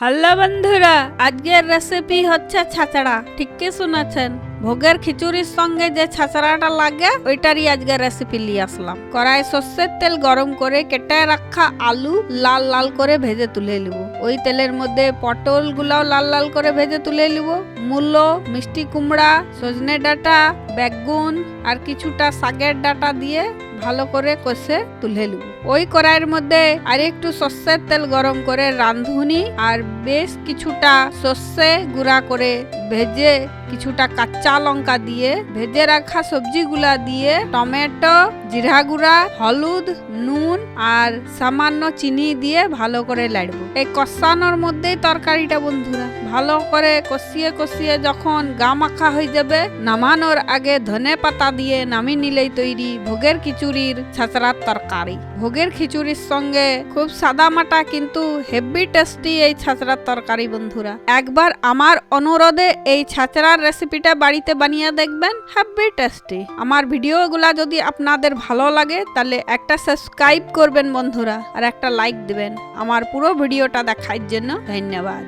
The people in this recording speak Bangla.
হ্যালো বন্ধুরা, আজকের রেসিপি হচ্ছে ছাচড়া, ঠিকই শুনেছেন? ভোগের খিচুড়ির সঙ্গে যে ছাচড়াটা লাগে, ওইটারই আজকে রেসিপি নিয়ে আসলাম। কড়াই সর্ষের তেল গরম করে কেটে রাখা আলু লাল লাল করে ভেজে তুলে নিব। ওই তেলের মধ্যে পটল গুলাও লাল লাল করে ভেজে তুলে নিব। মূলো, মিষ্টি কুমড়া, সজনে ডাঁটা, বেগুন আর কিছুটা শাকের ডাঁটা দিয়ে ভালো করে কষে তুলে নিব। ওই কড়াইয়ের মধ্যে আর একটু সর্ষের তেল গরম করে রাঁধুনি আর বেশ কিছুটা সর্ষে গুঁড়া করে ভেজে কিছুটা কাঁচা লঙ্কা দিয়ে ভেজে রাখা সবজিগুলা দিয়ে টমেটো, জিরা গুঁড়া, হলুদ, নুন আর সামান্য চিনি দিয়ে ভালো করে লাড়বো। এই কষানোর মধ্যেই তরকারিটা বন্ধুরা, ভালো করে কষিয়ে কষিয়ে যখন গা মাখা হয়ে যাবে, নামানোর আগে ধনে পাতা দিয়ে নামিয়ে নিলেই তৈরি। ভোগের খিচুড়ির ছাচড়ার তরকারি। ভোগের খিচুড়ির সঙ্গে খুব সাদা মাটা কিন্তু হেভি টেস্টি এই ছাচড়ার তরকারি, বন্ধুরা। একবার আমার অনুরোধে এই ছাচড়ার রেসিপিটা বাড়িতে বানিয়ে দেখবেন হ্যাভি টেস্টি আমার ভিডিওগুলা যদি আপনাদের ভালো লাগে, তাহলে একটা সাবস্ক্রাইব করবেন, বন্ধুরা, আর একটা লাইক দিবেন। আমার পুরো ভিডিওটা দেখার জন্য ধন্যবাদ।